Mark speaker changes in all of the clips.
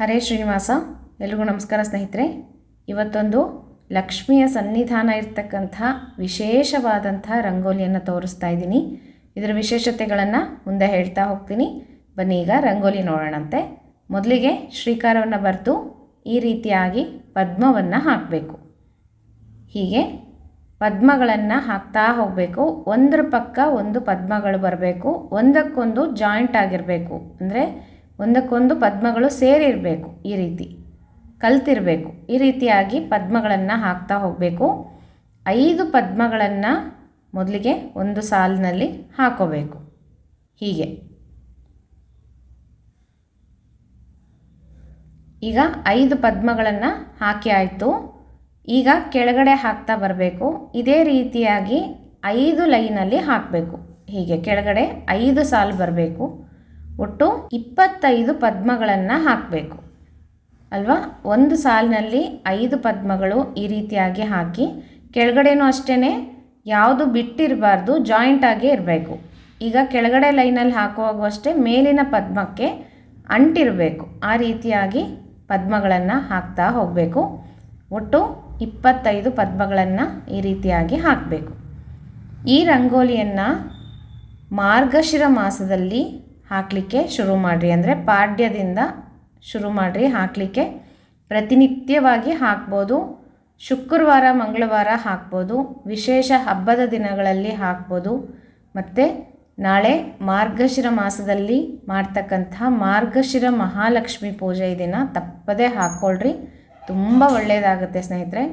Speaker 1: ಹರೇ ಶ್ರೀನಿವಾಸ, ಎಲ್ರಿಗೂ ನಮಸ್ಕಾರ ಸ್ನೇಹಿತರೆ. ಇವತ್ತೊಂದು ಲಕ್ಷ್ಮಿಯ ಸನ್ನಿಧಾನ ಇರ್ತಕ್ಕಂಥ ವಿಶೇಷವಾದಂಥ ರಂಗೋಲಿಯನ್ನು ತೋರಿಸ್ತಾ ಇದ್ದೀನಿ. ಇದರ ವಿಶೇಷತೆಗಳನ್ನು ಮುಂದೆ ಹೇಳ್ತಾ ಹೋಗ್ತೀನಿ. ಬನ್ನಿ ಈಗ ರಂಗೋಲಿ ನೋಡೋಣಂತೆ. ಮೊದಲಿಗೆ ಶ್ರೀಕಾರವನ್ನು ಬರೆದು ಈ ರೀತಿಯಾಗಿ ಪದ್ಮವನ್ನು ಹಾಕಬೇಕು. ಹೀಗೆ ಪದ್ಮಗಳನ್ನು ಹಾಕ್ತಾ ಹೋಗಬೇಕು. ಒಂದರ ಪಕ್ಕ ಒಂದು ಪದ್ಮಗಳು ಬರಬೇಕು. ಒಂದಕ್ಕೊಂದು ಜಾಯಿಂಟ್ ಆಗಿರಬೇಕು. ಅಂದರೆ ಒಂದಕ್ಕೊಂದು ಪದ್ಮಗಳು ಸೇರಿರಬೇಕು ಈ ರೀತಿ. ಕಲ್ತಿರಬೇಕು. ಈ ರೀತಿಯಾಗಿ ಪದ್ಮಗಳನ್ನು ಹಾಕ್ತಾ ಹೋಗಬೇಕು. ಐದು ಪದ್ಮಗಳನ್ನು ಮೊದಲಿಗೆ ಒಂದು ಸಾಲಿನಲ್ಲಿ ಹಾಕೋಬೇಕು. ಹೀಗೆ. ಈಗ ಐದು ಪದ್ಮಗಳನ್ನು ಹಾಕಿ ಆಯಿತು. ಈಗ ಕೆಳಗಡೆ ಹಾಕ್ತಾ ಬರಬೇಕು. ಇದೇ ರೀತಿಯಾಗಿ ಐದು ಲೈನಲ್ಲಿ ಹಾಕಬೇಕು. ಹೀಗೆ ಕೆಳಗಡೆ ಐದು ಸಾಲು ಬರಬೇಕು. ಒಟ್ಟು ಇಪ್ಪತ್ತೈದು ಪದ್ಮಗಳನ್ನು ಹಾಕಬೇಕು. ಅಲ್ವಾ? ಒಂದು ಸಾಲಿನಲ್ಲಿ ಐದು ಪದ್ಮಗಳು ಈ ರೀತಿಯಾಗಿ ಹಾಕಿ ಕೆಳಗಡೆನೂ ಅಷ್ಟೇ ಯಾವುದು ಬಿಟ್ಟಿರಬಾರ್ದು ಜಾಯಿಂಟಾಗೇ ಇರಬೇಕು. ಈಗ ಕೆಳಗಡೆ ಲೈನಲ್ಲಿ ಹಾಕುವಾಗೂ ಅಷ್ಟೇ ಮೇಲಿನ ಪದ್ಮಕ್ಕೆ ಅಂಟಿರಬೇಕು. ಆ ರೀತಿಯಾಗಿ ಪದ್ಮಗಳನ್ನು ಹಾಕ್ತಾ ಹೋಗಬೇಕು. ಒಟ್ಟು ಇಪ್ಪತ್ತೈದು ಪದ್ಮಗಳನ್ನು ಈ ರೀತಿಯಾಗಿ ಹಾಕಬೇಕು. ಈ ರಂಗೋಲಿಯನ್ನು ಮಾರ್ಗಶಿರ ಮಾಸದಲ್ಲಿ ಹಾಕಲಿಕ್ಕೆ ಶುರು ಮಾಡಿರಿ. ಅಂದರೆ ಪಾಡ್ಯದಿಂದ ಶುರು ಮಾಡಿರಿ. ಹಾಕಲಿಕ್ಕೆ ಪ್ರತಿನಿತ್ಯವಾಗಿ ಹಾಕ್ಬೋದು. ಶುಕ್ರವಾರ, ಮಂಗಳವಾರ ಹಾಕ್ಬೋದು. ವಿಶೇಷ ಹಬ್ಬದ ದಿನಗಳಲ್ಲಿ ಹಾಕ್ಬೋದು. ಮತ್ತು ನಾಳೆ ಮಾರ್ಗಶಿರ ಮಾಸದಲ್ಲಿ ಮಾಡ್ತಕ್ಕಂಥ ಮಾರ್ಗಶಿರ ಮಹಾಲಕ್ಷ್ಮಿ ಪೂಜೆ ದಿನ ತಪ್ಪದೇ ಹಾಕ್ಕೊಳ್ರಿ. ತುಂಬ ಒಳ್ಳೆಯದಾಗುತ್ತೆ ಸ್ನೇಹಿತರೆ.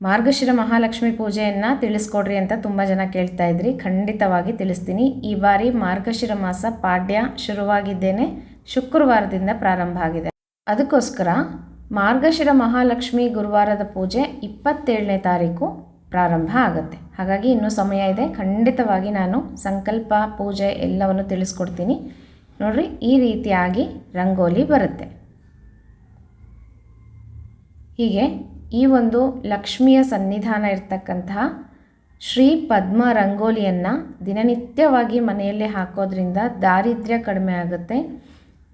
Speaker 1: ಮಾರ್ಗಶಿರ ಮಹಾಲಕ್ಷ್ಮಿ ಪೂಜೆಯನ್ನು ತಿಳಿಸ್ಕೊಡ್ರಿ ಅಂತ ತುಂಬ ಜನ ಕೇಳ್ತಾ ಇದ್ರಿ. ಖಂಡಿತವಾಗಿ ತಿಳಿಸ್ತೀನಿ. ಈ ಬಾರಿ ಮಾರ್ಗಶಿರ ಮಾಸ ಪಾಡ್ಯ ಶುರುವಾಗಿದ್ದೇನೆ. ಶುಕ್ರವಾರದಿಂದ ಪ್ರಾರಂಭ ಆಗಿದೆ. ಅದಕ್ಕೋಸ್ಕರ ಮಾರ್ಗಶಿರ ಮಹಾಲಕ್ಷ್ಮಿ ಗುರುವಾರದ ಪೂಜೆ ಇಪ್ಪತ್ತೇಳನೇ ತಾರೀಕು ಪ್ರಾರಂಭ ಆಗುತ್ತೆ. ಹಾಗಾಗಿ ಇನ್ನೂ ಸಮಯ ಇದೆ. ಖಂಡಿತವಾಗಿ ನಾನು ಸಂಕಲ್ಪ, ಪೂಜೆ ಎಲ್ಲವನ್ನು ತಿಳಿಸ್ಕೊಡ್ತೀನಿ. ನೋಡ್ರಿ, ಈ ರೀತಿಯಾಗಿ ರಂಗೋಲಿ ಬರುತ್ತೆ. ಹೀಗೆ ಈ ಒಂದು ಲಕ್ಷ್ಮಿಯ ಸನ್ನಿಧಾನ ಇರ್ತಕ್ಕಂತಹ ಶ್ರೀ ಪದ್ಮ ರಂಗೋಲಿಯನ್ನು ದಿನನಿತ್ಯವಾಗಿ ಮನೆಯಲ್ಲೇ ಹಾಕೋದ್ರಿಂದ ದಾರಿದ್ರ್ಯ ಕಡಿಮೆ ಆಗುತ್ತೆ.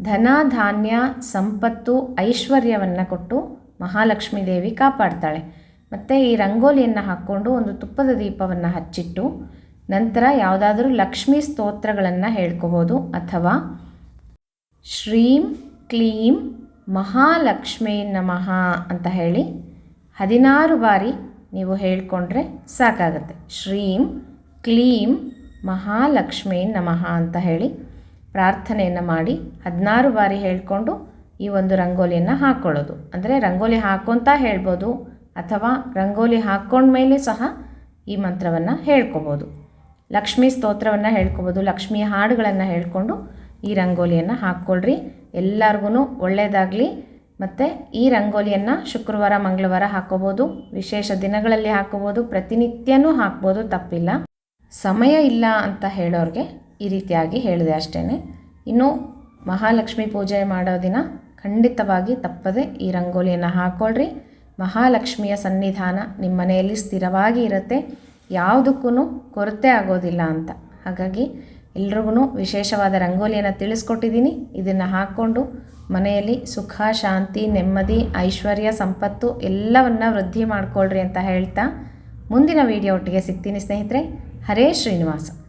Speaker 1: ಧನ, ಧಾನ್ಯ, ಸಂಪತ್ತು, ಐಶ್ವರ್ಯವನ್ನು ಕೊಟ್ಟು ಮಹಾಲಕ್ಷ್ಮೀ ದೇವಿ ಕಾಪಾಡ್ತಾಳೆ. ಮತ್ತು ಈ ರಂಗೋಲಿಯನ್ನು ಹಾಕ್ಕೊಂಡು ಒಂದು ತುಪ್ಪದ ದೀಪವನ್ನು ಹಚ್ಚಿಟ್ಟು ನಂತರ ಯಾವುದಾದ್ರೂ ಲಕ್ಷ್ಮೀ ಸ್ತೋತ್ರಗಳನ್ನು ಹೇಳ್ಕೋಬೋದು. ಅಥವಾ ಶ್ರೀಂ ಕ್ಲೀಂ ಮಹಾಲಕ್ಷ್ಮೀ ನಮಃ ಅಂತ ಹೇಳಿ ಹದಿನಾರು ಬಾರಿ ನೀವು ಹೇಳಿಕೊಂಡ್ರೆ ಸಾಕಾಗುತ್ತೆ. ಶ್ರೀಂ ಕ್ಲೀಂ ಮಹಾಲಕ್ಷ್ಮೀ ನಮಃ ಅಂತ ಹೇಳಿ ಪ್ರಾರ್ಥನೆಯನ್ನು ಮಾಡಿ ಹದಿನಾರು ಬಾರಿ ಹೇಳಿಕೊಂಡು ಈ ಒಂದು ರಂಗೋಲಿಯನ್ನು ಹಾಕ್ಕೊಳ್ಳೋದು ಅಂದರೆ ರಂಗೋಲಿ ಹಾಕೋಂತ ಹೇಳ್ಬೋದು ಅಥವಾ ರಂಗೋಲಿ ಹಾಕ್ಕೊಂಡ್ಮೇಲೆ ಸಹ ಈ ಮಂತ್ರವನ್ನು ಹೇಳ್ಕೊಬೋದು. ಲಕ್ಷ್ಮೀ ಸ್ತೋತ್ರವನ್ನು ಹೇಳ್ಕೊಬೋದು ಲಕ್ಷ್ಮಿಯ ಹಾಡುಗಳನ್ನು ಹೇಳ್ಕೊಂಡು ಈ ರಂಗೋಲಿಯನ್ನು ಹಾಕ್ಕೊಳ್ರಿ. ಎಲ್ಲರಿಗೂ ಒಳ್ಳೆಯದಾಗಲಿ ಮತ್ತು ಈ ರಂಗೋಲಿಯನ್ನು ಶುಕ್ರವಾರ, ಮಂಗಳವಾರ ಹಾಕೋಬೋದು. ವಿಶೇಷ ದಿನಗಳಲ್ಲಿ ಹಾಕೋಬೋದು. ಪ್ರತಿನಿತ್ಯನೂ ಹಾಕ್ಬೋದು, ತಪ್ಪಿಲ್ಲ. ಸಮಯ ಇಲ್ಲ ಅಂತ ಹೇಳೋರಿಗೆ ಈ ರೀತಿಯಾಗಿ ಹೇಳಿದೆ ಅಷ್ಟೇ ಇನ್ನು ಮಹಾಲಕ್ಷ್ಮಿ ಪೂಜೆ ಮಾಡೋ ದಿನ ಖಂಡಿತವಾಗಿ ತಪ್ಪದೆ ಈ ರಂಗೋಲಿಯನ್ನು ಹಾಕ್ಕೊಳ್ರಿ ಮಹಾಲಕ್ಷ್ಮಿಯ ಸನ್ನಿಧಾನ ನಿಮ್ಮ ಮನೆಯಲ್ಲಿ ಸ್ಥಿರವಾಗಿ ಇರುತ್ತೆ. ಯಾವುದಕ್ಕೂ ಕೊರತೆ ಆಗೋದಿಲ್ಲ ಅಂತ. ಹಾಗಾಗಿ ಎಲ್ರಿಗೂ ವಿಶೇಷವಾದ ರಂಗೋಲಿಯನ್ನು ತಿಳಿಸ್ಕೊಟ್ಟಿದ್ದೀನಿ. ಇದನ್ನು ಹಾಕ್ಕೊಂಡು ಮನೆಯಲ್ಲಿ ಸುಖ, ಶಾಂತಿ, ನೆಮ್ಮದಿ, ಐಶ್ವರ್ಯ, ಸಂಪತ್ತು ಎಲ್ಲವನ್ನ ವೃದ್ಧಿ ಮಾಡಿಕೊಳ್ಳ್ರಿ ಅಂತ ಹೇಳ್ತಾ ಮುಂದಿನ ವಿಡಿಯೋ ಒಟ್ಟಿಗೆ ಸಿಗ್ತೀನಿ ಸ್ನೇಹಿತರೆ. ಹರೇ ಶ್ರೀನಿವಾಸ.